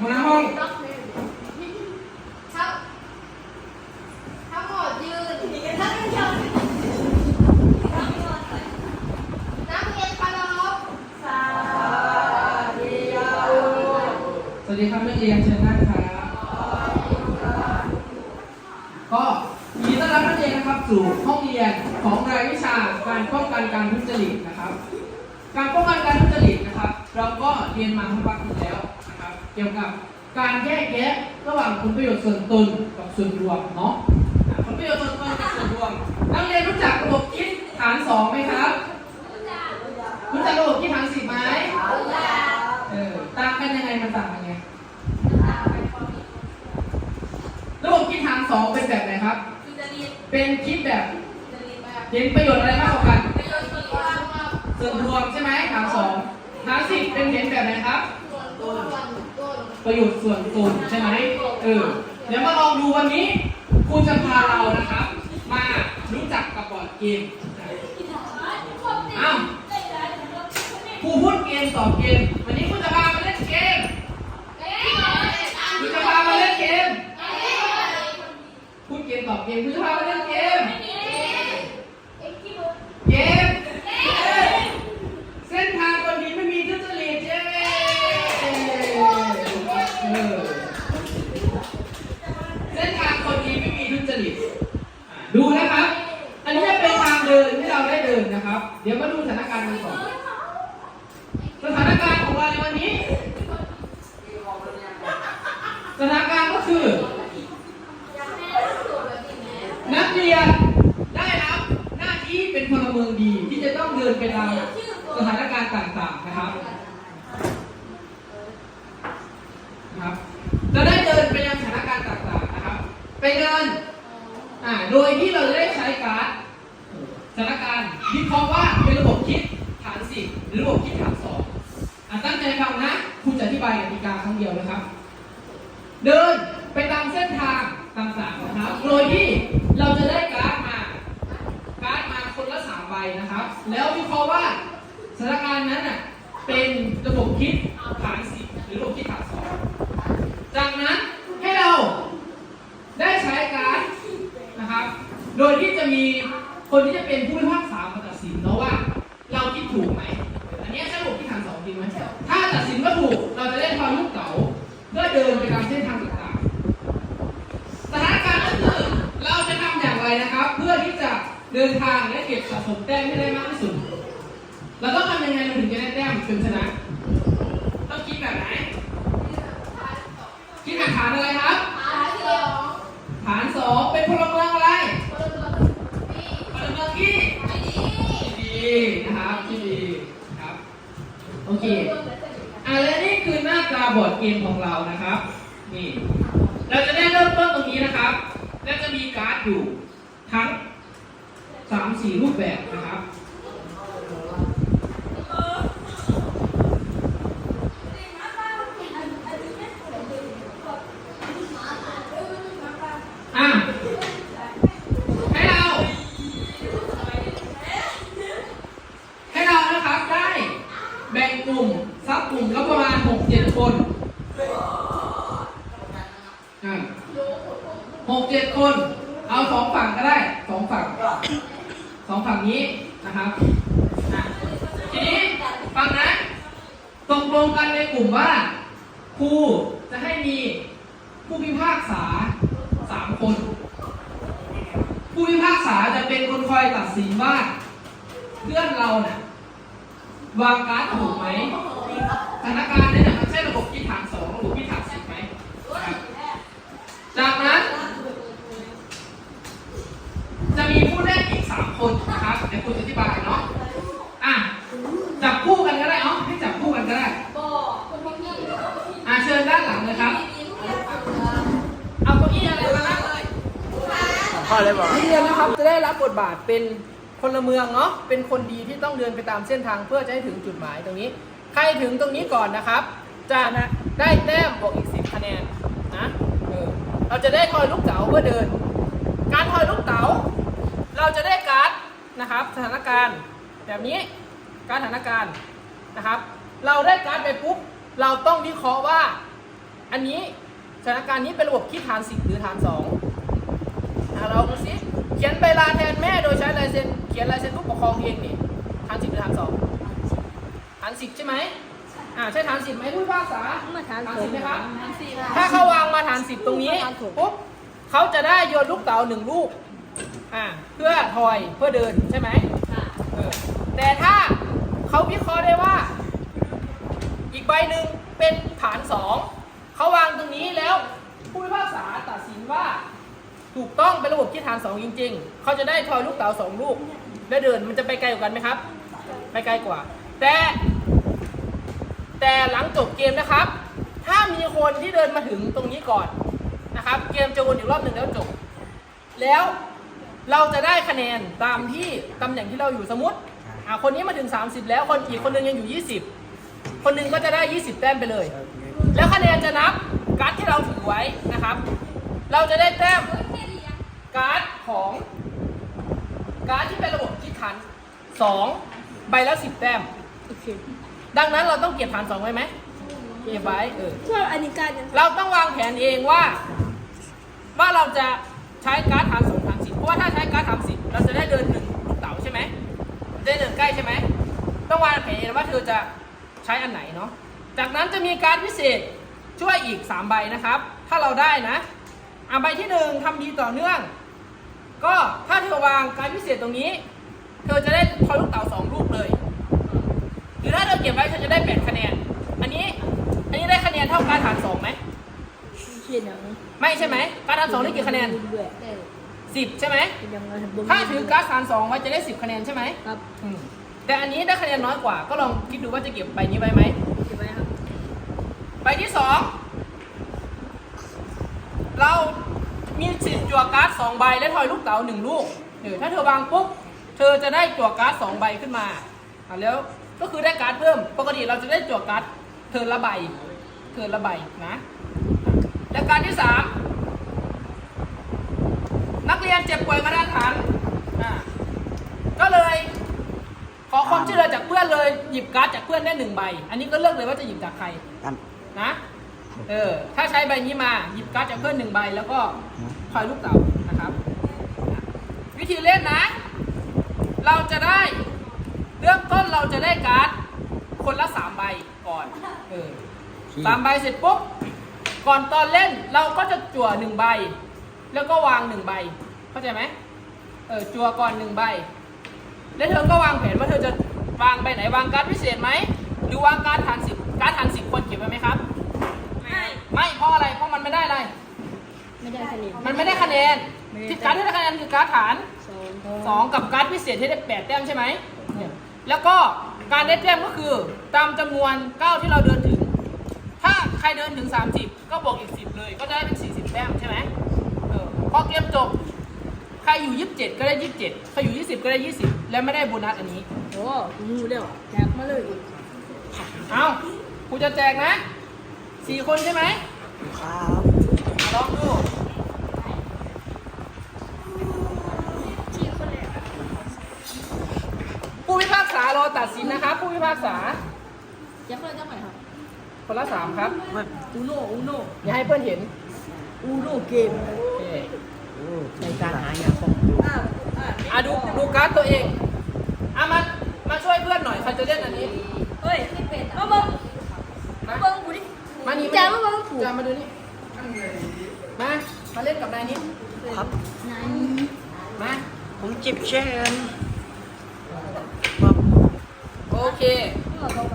หัวหน้าห้องทั้งทั้งหมดยืนนักเรียนนักเรียนเคารพสวัสดีครับนักเรียนเชิญนั่งครับก็ยินดีต้อนรับนักเรียนนะครับสู่ห้องเรียนของรายวิชาการป้องกันการทุจริตนะครับ การป้องกันการทุจริตนะครับ เราก็เรียนมาทั้งวันที่แล้วนะครับเกี่ยวกับการแยกแยะระหว่างผลประโยชน์ส่วนตนกับส่วนรวมเนาะอะผลประโยชน์ส่วนตนกับส่วนรวมนักเรียนรู้จักระบบคิดฐานสองไหมครับ รู้จักระบบคิดฐานสิบไหมเออต่างกันยังไงมันต่างกันยังไงระบบคิดฐานสองเป็นแบบไหนครับ เป็นคิดแบบเห็นประโยชน์อะไรมากกว่ากันส่วนรวมใช่ไหมฐานสองฐานสิบเป็นเห็นแบบไหนครับ ประโยชน์ส่วนตนใช่ไหมเออเดี๋ยวมาลองดูวันนี้ครูจะพาเรานะครับ มารู้จักกับบอร์ดเกมอ้าวครูพูดเกมตอบเกม วันนี้ครูจะพามาเล่นเกมครูจะพามาเล่นเกมพูดเกมตอบเกมครูจะพามาเล่น ดูนะครับ อันนี้จะเป็นทางเดินที่เราได้เดินนะครับ เดี๋ยวมาดูสถานการณ์กันก่อน สถานการณ์ของเราในวันนี้ สถานการณ์ก็คือ นักเรียนได้รับหน้าที่เป็นพลเมืองดีที่จะต้องเดินไปตามสถานการณ์ต่างๆนะครับนะครับ จะได้เดินไปยังสถานการณ์ต่างๆนะครับ ไปเดิน อ่า โดยที่เราจะได้ใช้การ์ดสถานการณ์วิเคราะห์ว่าเป็นระบบคิดฐานสิบหรือระบบคิดฐานสองอะตั้งใจฟังนะคุณจะอธิบายกติกาครั้งเดียวนะครับ เดินไปตามเส้นทางต่างๆนะครับ โดยที่เราจะได้การ์ดมา การ์ดมาคนละสามใบนะครับ แล้ววิเคราะห์ว่าสถานการณ์นั้นน่ะเป็นระบบคิดฐานสิบหรือระบบคิดฐานสองจากนั้นให้เราได้ใช้การ์ดนะครับ โดยที่จะมีคนที่จะเป็นผู้พิพากษามาตัดสินเนาะว่า เราคิดถูกไหม อันนี้ใช่ระบบคิดฐานสองจริงไหมถ้าตัดสินว่าถูก เราจะได้ทอยลูกเต๋าเพื่อเดินไปตามเส้นทางต่างๆสถานการณ์ก็คือเราจะทำอย่างไรนะครับ เพื่อที่จะเดินทางและเก็บสะสมแต้มให้ได้มากที่สุด เราต้องทำยังไงเราถึงจะได้แต้มเป็นชนะ ต้องคิดแบบไหน คิดแบบฐานอะไรครับ ฐานสองเป็นพลเมืองอะไรพล ที่ดีนะครับที่ดีครับโอเคอะและนี่คือหน้าตาบอร์ดเกมของเรานะครับนี่เราจะได้เริ่มต้นตรงนี้นะครับ และจะมีการ์ดอยู่ทั้งสามสี่รูปแบบนะครับ อะ ให้เรา ให้เรานะครับได้ แบ่งกลุ่มซับกลุ่มแล้วประมาณหกเจ็ดคนอะหก เจ็ดคน เอาสองฝั่งก็ได้สองฝั่งสองฝั่งนี้นะครับอะทีนี้ฟังนะตกลงกันในกลุ่มว่าครูจะให้มีผู้พิพากษาสามคน ผู้พิพากษาจะเป็นคนคอยตัดสินว่า เพื่อนเราเนี่ย วางการถูกไหมสถานการณ์เนี่ยมันใช่ระบบคิดฐานสองระบบคิดฐานสิบไหมจากนั้น จะมีผู้เล่นอีกสามคนนะครับเดี๋ยวคุณจะอธิบายเนาะอะจับคู่กันก็ได้เนาะให้จับคู่กันก็ได้อะเชิญด้านหลังเลยครับ เอาเก้าอี้อะไรมานั่งเลยพ่อเลยบอกนักเรียนนะครับจะได้รับบทบาทเป็นพลเมืองเนาะเป็นคนดีที่ต้องเดินไปตามเส้นทางเพื่อจะให้ถึงจุดหมายตรงนี้ ใครถึงตรงนี้ก่อนนะครับ จะได้แต้มบวกอีกสิบคะแนนนะเออเราจะได้ทอยลูกเต๋าเพื่อเดิน การทอยลูกเต๋า เราจะได้การ์ดนะครับสถานการณ์แบบนี้การสถานการณ์นะครับ เราได้การ์ดไปปุ๊บเราต้องวิเคราะห์ว่า อันนี้สถานการณ์นี้เป็นระบบคิดฐานสิบหรือฐานสองอะเราดูสิเขียนใบลาแทนแม่โดยใช้ลายเซ็นเขียนลายเซ็นผู้ปกครองเองนี่ฐานสิบหรือฐานสองฐานสิบใช่ไหมอ่าใช่ฐานสิบไหมผู้พิพากษามาทานฐานผสิมบไหมครับสี่ถ้าเขาวางมาฐานสิบตรงนี้ปุ๊บเขาจะได้โยนลูกเต๋าหนึ่งลูก อ่าเพื่อทอยเพื่อเดินใช่ไหมค่ะเออแต่ถ้าเขาวิเคราะห์ได้ว่า อีกใบหนึ่งเป็นฐานสองเขาวางตรงนี้แล้วผู้พิพากษาตัดสินว่า ถูกต้องเป็นระบบคิดฐานสองจริง ๆเขาจะได้ทอยลูกเต๋าสองลูก และเดินมันจะไปไกลกว่ากันไหมครับ ไปไกลกว่า แต่ แต่หลังจบเกมนะครับ ถ้ามีคนที่เดินมาถึงตรงนี้ก่อนนะครับ เกมจะวนอีกรอบหนึ่งแล้วจบ แล้ว เราจะได้คะแนนตามที่ตำแหน่งที่เราอยู่สมมติอ่าคนนี้มาถึง 30 แล้วคนอีกคนหนึงยังอยู่ 20 คนหนึงก็จะได้ 20 แต้มไปเลย แล้วคะแนนจะนับการ์ดที่เราถือไว้นะครับ เราจะได้แต้มการ์ดของการ์ดที่เป็นระบบคิดขัน 2 ใบละ10 แต้มโอเคดังนั้นเราต้องเก็บฐานสองไว้ไหมเก็บไว้เออว่าอันนี้การยังเราต้องวางแผนเองว่า ว่าเราจะใช้การ์ดฐานสอง จะใช้อันไหนเนาะ จากนั้นจะมีการดพิเศษช่วยอีกสามใบนะครับ ถ้าเราได้นะอะใบที่หนึ่งทำดีต่อเนื่อง ก็ถ้าเธอวางการดพิเศษตรงนี้ เธอจะได้ทอยลูกเต๋าสองลูกเลย หรือถ้าเธอเก็บไว้เธอจะได้แปดคะแนน อันนี้ อันนี้ได้คะแนนเท่าการฐานสองไหมเขียนอย่างนี้ไม่ใช่ไหมการฐานสองได้กี่คะแนนด้วยสิบใช่ไหมเป็นยังไงถ้าถือการฐานสองไว้จะได้สิบคะแนนใช่ไหมครับอืม แต่อันนี้ได้คะแนนน้อยกว่า ก็ลองคิดดูว่าจะเก็บใบนี้ไว้ไหมเก็บไว้ครับใบที่สองเรามีสิทธิ์จั่วการ์ดสองใบและทอยลูกเต๋าหนึ่งลูกเออถ้าเธอวางปุ๊บเธอจะได้จั่วการ์ดสองใบขึ้นมาอะแล้วก็คือได้การ์ดเพิ่ม ปกติเราจะได้จั่วการ์ดเทิร์นละใบเทิร์นละใบนะและการที่สามนักเรียนเจ็บป่วยกระดานหันอ่าก็เลย ขอความช่วยเหลือจากเพื่อนเลยหยิบการ์ดจากเพื่อนได้หนึ่งใบ อันนี้ก็เลือกเลยว่าจะหยิบจากใครกันนะเออถ้าใช้ใบนี้มาหยิบการ์ดจากเพื่อนหนึ่งใบ แล้วก็คอยลูกเต๋านะครับ วิธีเล่นนะ เราจะได้เริ่มต้นเราจะได้การ์ดคนละสามใบก่อนเออสามใบเสร็จปุ๊บก่อนตอนเล่นเราก็จะจั่วหนึ่งใบ แล้วก็วางหนึ่งใบ เข้าใจไหมเออจั่วก่อนหนึ่งใบ แล้วเธอก็วางแผนว่าเธอจะวางใบไหนวางการ์ดพิเศษไหมหรือวางการ์ดฐานสิบการ์ดฐานสิบควรเก็บไว้ไหมครับ ไม่ไม่เพราะอะไรเพราะมันไม่ได้อะไร ไม่ได้คะแนนมันไม่ได้คะแนนที่การ์ดที่ได้คะแนนคือการ์ดฐานสองสองกับการ์ดพิเศษที่ได้แปดแต้มใช่ไหมเนี่ยแล้วก็การได้แต้มก็คือตามจำนวนก้าวที่เราเดินถึง ถ้าใครเดินถึง 30 ก็บวกอีก 10 เลย ก็จะได้เป็น 40 แต้มใช่ไหมเออพอเกมจบใค รอยู่ 27 ก็ได้ 27 ใครอยู่ 20 ก็ได้ 20 แล้วไม่ได้โบนัสอันนี้ โอ้งูเร็วแจกมาเลยเอากูจะแจกนะสี่คนใช่ไหมครับลองดูที่คนแรกผู้พิพากษารอตัดสินนะครับ ผู้พิพากษาจะเพิ่มจะใหม่ครับ คนละสามครับมันอูโน่อูโน่อย่าให้เพื่อนเห็นอูโน่เกมโอเค ในการหายาของอ่าอ่าอะดูดูการ์ดตัวเองอะมามาช่วยเพื่อนหน่อยใครจะเล่นอันนี้เฮ้ยมาเบิ้งมาเบิ้งกูดิมานี่จ้ามาเบิ้งกูจ้ามาดูนี่มามาเล่นกับนายนี้ครับไหนมาผมจิบเชนครับโอเคนี่มาเบิ้งไป